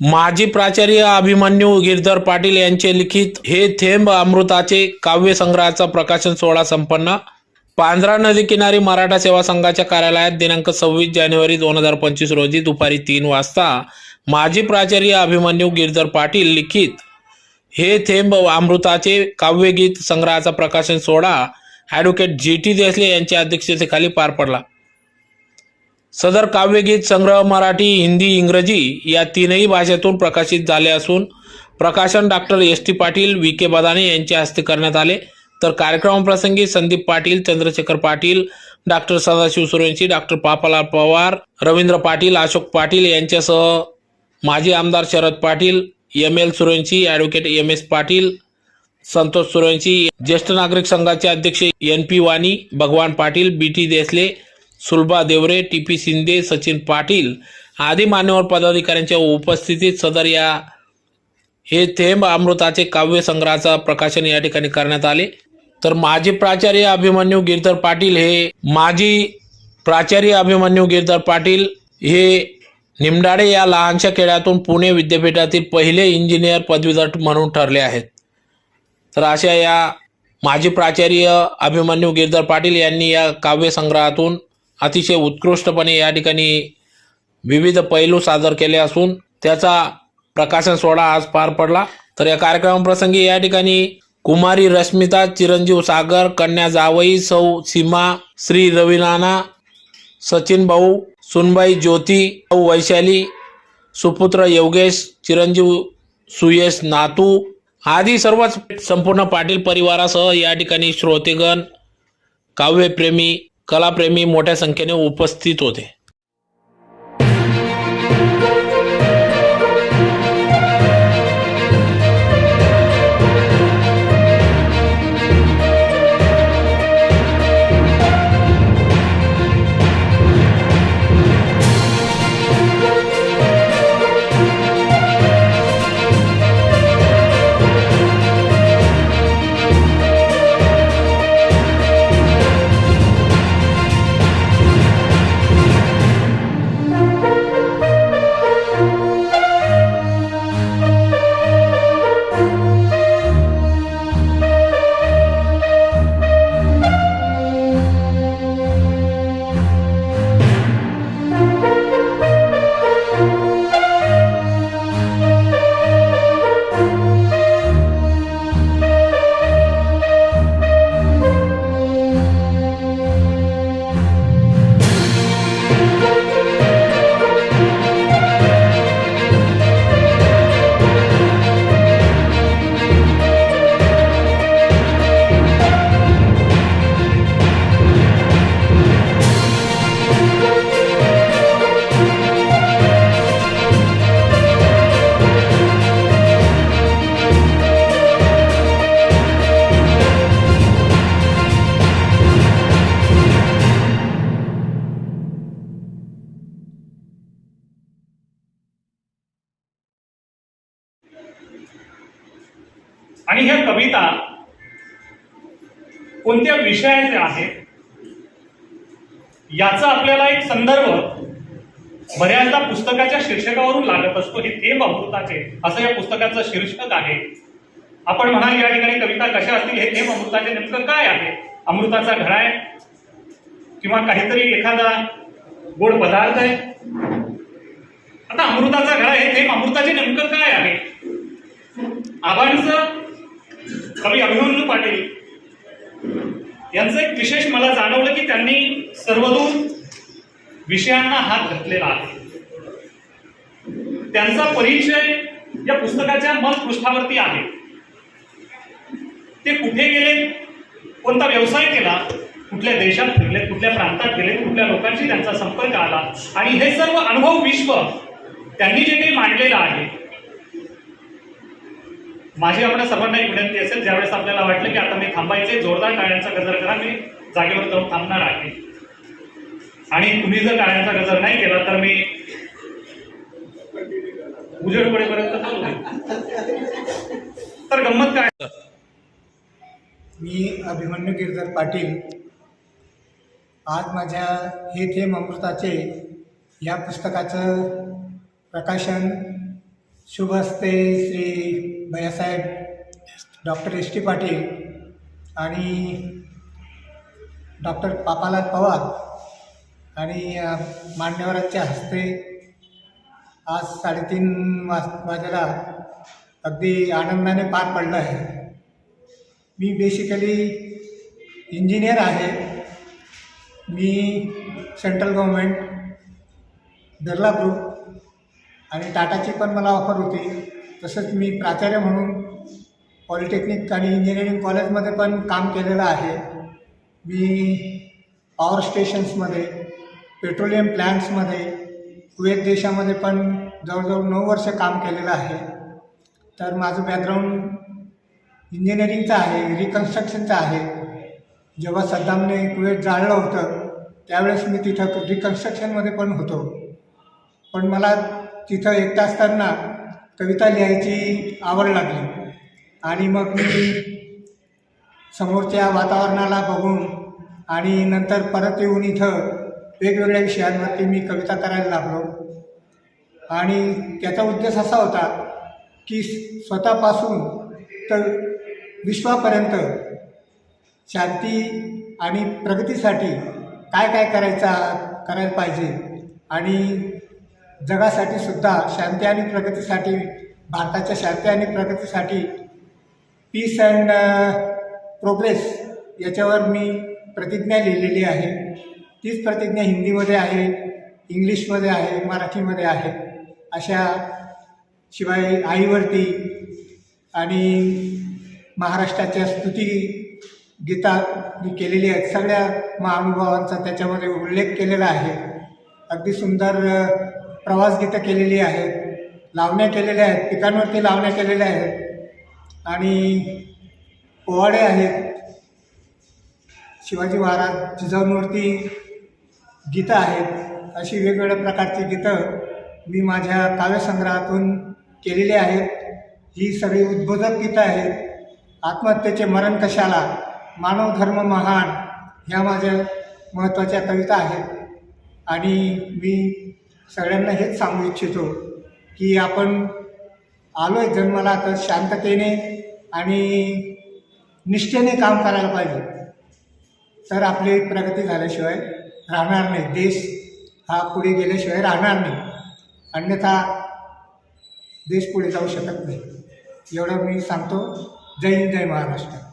माजी प्राचार्य अभिमन्यू गिरधर पाटील यांचे लिखित हे थेंब अमृताचे काव्य संग्रहाचा प्रकाशन सोहळा संपन्न. पांझरा नदी किनारी मराठा सेवा संघाच्या कार्यालयात दिनांक सव्वीस जानेवारी दोन हजार पंचवीस रोजी दुपारी तीन वाजता माजी प्राचार्य अभिमन्यू गिरधर पाटील लिखित हे थेंब अमृताचे काव्यगीत संग्रहाचा प्रकाशन सोहळा ॲडव्होकेट जी टी देसले यांच्या अध्यक्षतेखाली पार पडला. सदर काव्यगीत संग्रह मराठी हिंदी इंग्रजी या तीनही भाषेतून प्रकाशित झाले असून प्रकाशन doctor S T Patil V K Badane यांच्या हस्ते करण्यात आले. तर कार्यक्रमाप्रसंगी संदीप पाटील चंद्रशेखर पाटील डॉक्टर सदाशिव सुरेंशी डॉक्टर पापालाल पवार रवींद्र पाटील अशोक पाटील यांच्यासह माजी आमदार Sharad Patil M L Surenshi advocate M S Patil Santosh Surenshi ज्येष्ठ नागरिक संघाचे अध्यक्ष N P Wani Bhagwan Patil B T Desale Sulabha Deore T P Shinde Sachin Patil आदी मान्यवर पदाधिकाऱ्यांच्या उपस्थितीत सदर या हे थेंब अमृताचे काव्यसंग्रहाचा प्रकाशन या ठिकाणी करण्यात आले. तर माजी प्राचार्य अभिमन्यू गिरधर पाटील हे माजी प्राचार्य अभिमन्यू गिरधर पाटील हे निमडाडे या लहानशा खेड्यातून पुणे विद्यापीठातील पहिले इंजिनियर पदवीधर म्हणून ठरले आहेत. तर अशा या माजी प्राचार्य अभिमन्यू गिरधर पाटील यांनी या काव्य संग्रहातून अतिशय उत्कृष्टपणे या ठिकाणी विविध पैलू सादर केले असून त्याचा प्रकाशन सोहळा आज पार पडला. तर या कार्यक्रमाप्रसंगी या ठिकाणी कुमारी रश्मिता चिरंजीव सागर कन्या जावई सौ सीमा श्री रविनाना सचिन भाऊ सुनबाई ज्योती भाऊ वैशाली सुपुत्र योगेश चिरंजीव सुयश नातू आदी सर्वच संपूर्ण पाटील परिवारासह या ठिकाणी श्रोतेगण काव्यप्रेमी कलाप्रेमी मोठ्या संख्येने उपस्थित होते. आणि ह्या कविता कोणत्या विषयाचे आहेत? याचा आपल्याला एक संदर्भ बऱ्याचदा पुस्तकाच्या शीर्षकावरून लागत असतो. हे थेंब अमृताचे असं या पुस्तकाचं शीर्षक आहे. आपण म्हणाल या ठिकाणी कविता कशा असतील? हे थेंब अमृताचे नेमकं काय आहे? अमृताचा घडा आहे? किंवा काहीतरी एखादा गोड पदार्थ आहे? आता अमृताचा घडा हे थेंब अमृताचे नेमकं काय आहे? आबांचं कवी अभिमन्यू पाटील. यांचं एक विशेष मला जाणवलं की त्यांनी सर्वदूर विषयांना हात घातलेला आहे. त्यांचा परिचय या पुस्तकाच्या मन पृष्ठावरती आहे. ते कुठे गेले कोणता व्यवसाय केला कुठल्या देशात फिरले कुठल्या प्रांतात गेले कुठल्या लोकांशी त्यांचा संपर्क आला आणि हे सर्व अनुभव विश्व त्यांनी जे काही मांडलेलं आहे माझी आपल्या सर्वांना एक विनंती असेल ज्यावेळेस आपल्याला वाटलं की आता मी थांबायचे जोरदार टाळ्यांचा गजर करा मी जागेवर जाऊन थांबणार आहे. आणि तुम्ही जर टाळ्यांचा गजर नाही केला तर मी उजेड पडेपर्यंत तर गंमत काय? मी अभिमन्यू गिरधर पाटील. आज माझ्या हे थेंब अमृताचे या पुस्तकाचं प्रकाशन शुभ हस्ते Shri Bhaiyasaheb doctor S T Patil आणि डॉक्टर पापालाल पवार आणि मान्यवरांच्या हस्ते आज साडेतीन वाज वाजेला अगदी आनंदाने पार पडलं आहे. मी बेसिकली इंजिनियर आहे. मी सेंट्रल गव्हर्मेंट बिर्ला ग्रुप आणि टाटाची पण मला ऑफर होती. तसंच मी प्राचार्य म्हणून पॉलिटेक्निक आणि इंजिनिअरिंग कॉलेजमध्ये पण काम केलेलं आहे. मी पॉवर स्टेशन्समध्ये पेट्रोलियम प्लॅन्ट्समध्ये कुवेत देशामध्ये पण जवळजवळ नऊ वर्ष काम केलेलं आहे. तर माझं बॅकग्राऊंड इंजिनिअरिंगचं आहे रिकन्स्ट्रक्शनचं आहे. जेव्हा सद्दामने कुवेत जाळलं होतं त्यावेळेस मी तिथं रिकन्स्ट्रक्शनमध्ये पण होतो. पण मला तिथं एकटा असताना कविता लिहायची आवड लागली. आणि मग मी समोरच्या वातावरणाला बघून आणि नंतर परत येऊन इथं वेगवेगळ्या विषयांवरती मी कविता करायला लागलो. आणि त्याचा उद्देश असा होता की स्वतःपासून तर विश्वापर्यंत शांती आणि प्रगतीसाठी काय काय करायचा करायला पाहिजे आणि जगासाठी सुद्धा शांती आणि प्रगतीसाठी भारताच्या शांती आणि प्रगतीसाठी पीस अँड प्रोग्रेस याच्यावर मी प्रतिज्ञा लिहिलेली आहे. तीच प्रतिज्ञा हिंदीमध्ये आहे इंग्लिशमध्ये आहे मराठीमध्ये आहे अशा शिवाय आईवरती आणि महाराष्ट्राच्या स्तुती गीता मी केलेली आहेत. सगळ्या महानुभावांचा त्याच्यामध्ये उल्लेख केलेला आहे. अगदी सुंदर प्रवासगीतं केलेली आहेत लावण्या केलेल्या आहेत पिकांवरती लावण्या केलेल्या आहेत आणि पोवाडे आहेत. शिवाजी महाराज जिजाऊंवरती गीतं आहेत. अशी वेगवेगळ्या प्रकारची गीतं मी माझ्या काव्यसंग्रहातून केलेली आहेत. ही सगळी उद्बोधक गीतं आहेत. आत्महत्येचे मरण कशाला? मानव धर्म महान ह्या माझ्या महत्त्वाच्या कविता आहेत. आणि मी सगळ्यांना हेच सांगू इच्छितो की आपण आलो आहे जन्माला तर शांततेने आणि निष्ठेने काम करायला पाहिजे. तर आपली प्रगती झाल्याशिवाय राहणार नाही. देश हा पुढे गेल्याशिवाय राहणार नाही. अन्यथा देश पुढे जाऊ शकत नाही. एवढं मी सांगतो. जय हिंद जय महाराष्ट्र.